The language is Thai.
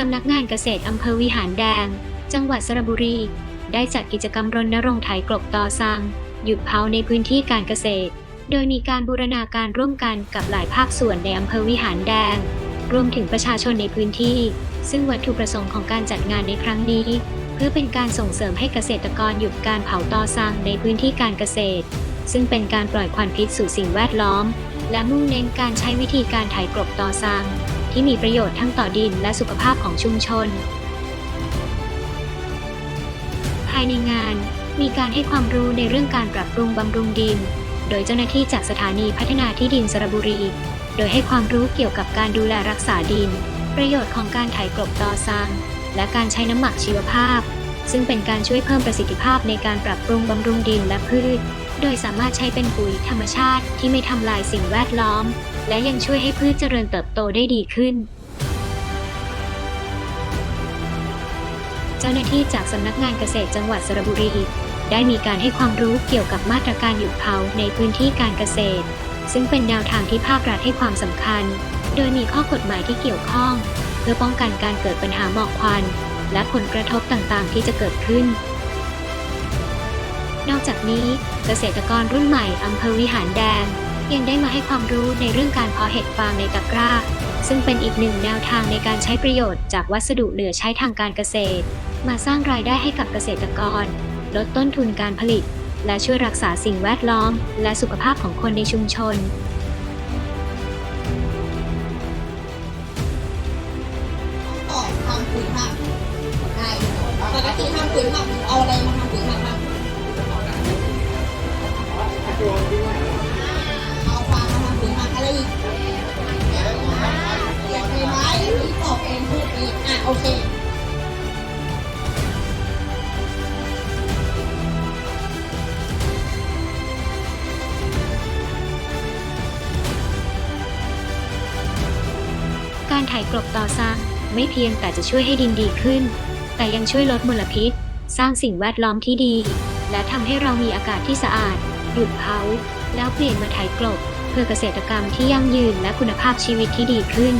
สำนักงานเกษตรอำเภอวิหารแดง จังหวัดสระบุรี ได้จัดกิจกรรมรณรงค์ไถกลบต่อซังหยุดเผาในพื้นที่การเกษตร โดยมีการบูรณาการร่วมกันกับหลายภาคส่วนในอำเภอวิหารแดง รวมถึงประชาชนในพื้นที่ ซึ่งวัตถุประสงค์ของการจัดงานในครั้งนี้ เพื่อเป็นการส่งเสริมให้เกษตรกรหยุดการเผาตอซังในพื้นที่การเกษตร ซึ่งเป็นการปล่อยควันพิษสู่สิ่งแวดล้อม และมุ่งเน้นการใช้วิธีการไถกลบตอซัง ที่มีประโยชน์ทั้งต่อดินและสุขภาพของชุมชน ภายในงานมีการให้ความรู้ในเรื่องการปรับปรุงบำรุงดิน โดยเจ้าหน้าที่จากสถานีพัฒนาที่ดินสระบุรี โดยให้ความรู้เกี่ยวกับการดูแลรักษาดิน ประโยชน์ของการไถกลบตอซังและการใช้น้ำหมักชีวภาพ ซึ่งเป็นการช่วยเพิ่มประสิทธิภาพในการปรับปรุงบำรุงดินและพืช โดยสามารถใช้เป็นปุ๋ยธรรมชาติที่ไม่ทำลายสิ่งแวดล้อม และยังช่วยให้พืชเจริญเติบโตได้ดีขึ้น เจ้าหน้าที่จากสำนักงานเกษตรจังหวัดสระบุรีได้มีการให้ความรู้เกี่ยวกับมาตรการหยุดเผาในพื้นที่การเกษตร ซึ่งเป็นแนวทางที่ภาครัฐให้ความสำคัญ โดยมีข้อกฎหมายที่เกี่ยวข้อง เพื่อป้องกันการเกิดปัญหาหมอกควัน และผลกระทบต่างๆ ที่จะเกิดขึ้น นอกจากนี้เกษตรกรรุ่นใหม่อำเภอวิหารแดง ยังได้มาให้ความรู้ในเรื่องการเพาะเห็ดฟางในตะกร้า ซึ่งเป็นอีกหนึ่งแนวทางในการใช้ประโยชน์จากวัสดุเหลือใช้ทางการเกษตร มาสร้างรายได้ให้กับเกษตรกร ลดต้นทุนการผลิต และช่วยรักษาสิ่งแวดล้อม และสุขภาพของคนในชุมชนต่อทำปุ๋ยหมักได้ปกติทำปุ๋ยหมักเอา โอเคการไถกลบต่อสร้างไม่เพียงแต่จะช่วยให้ดินดีขึ้น แต่ยังช่วยลดมลพิษ สร้างสิ่งแวดล้อมที่ดี และทำให้เรามีอากาศที่สะอาด หยุดเผา แล้วเปลี่ยนมาไถกลบ เพื่อเกษตรกรรมที่ยั่งยืนและคุณภาพชีวิตที่ดีขึ้น